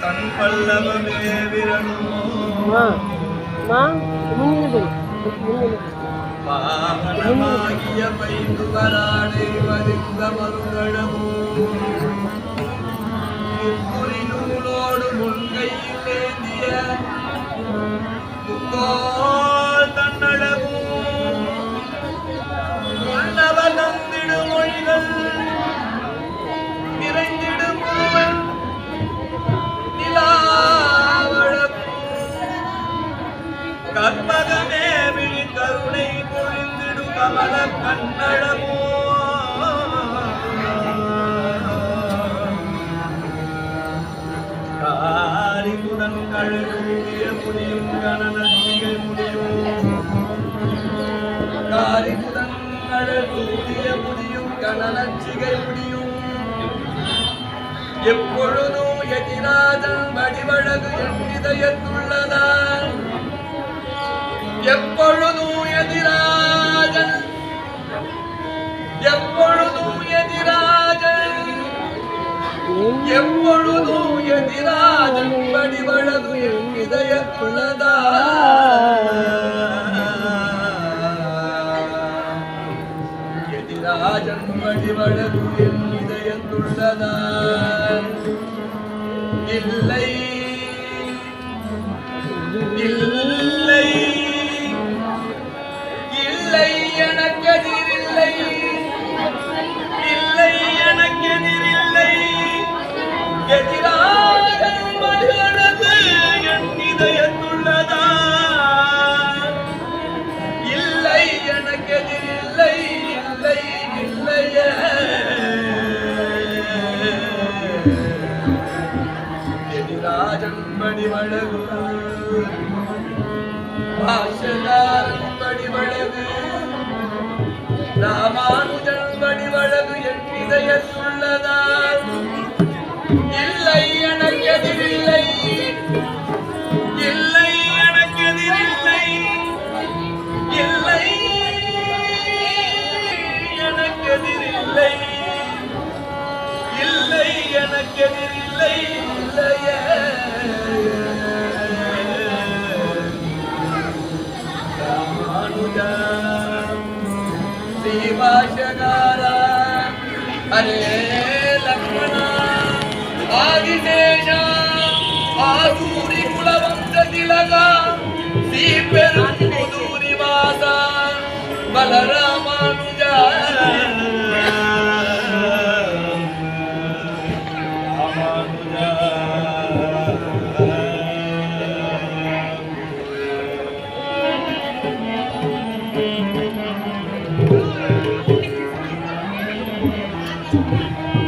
தன் பல்லவமே பாவனமாகிய பைந்து வராடே வருந்த மருங்கடமோ நூலோடு முன்கையில் ஏந்திய கமல கண்ணழமோ காரிபுடன் கழுவிய முடியும் கணனத்திகள் முடியும் காரிபுடன் கழுவிய முடியும் கணனச்சிகை முடியும்? எப்பொழுதும் எதிராஜன் வடிவழகு என் இதயத்துள்ளதான் எப்பொழுதும் எதிராஜன் எப்பொழுதும் எதிராஜன். எப்பொழுதும் எதிராஜன் வடிவழகு என் இதயத்துள்ளதா எதிராஜன் வடிவழகு என் இதயத்துள்ளதா இல்லை இல்லை எதிராஜன் வடிவழகு பாஷகாரன் வடிவழகு ராமா శ్రీభాషగార హరే లక్ష్మణ ఆదిశేష ఆసూరి కులవంశ తిలక శ్రీ పెరుంబుదు నివాస బలరా Música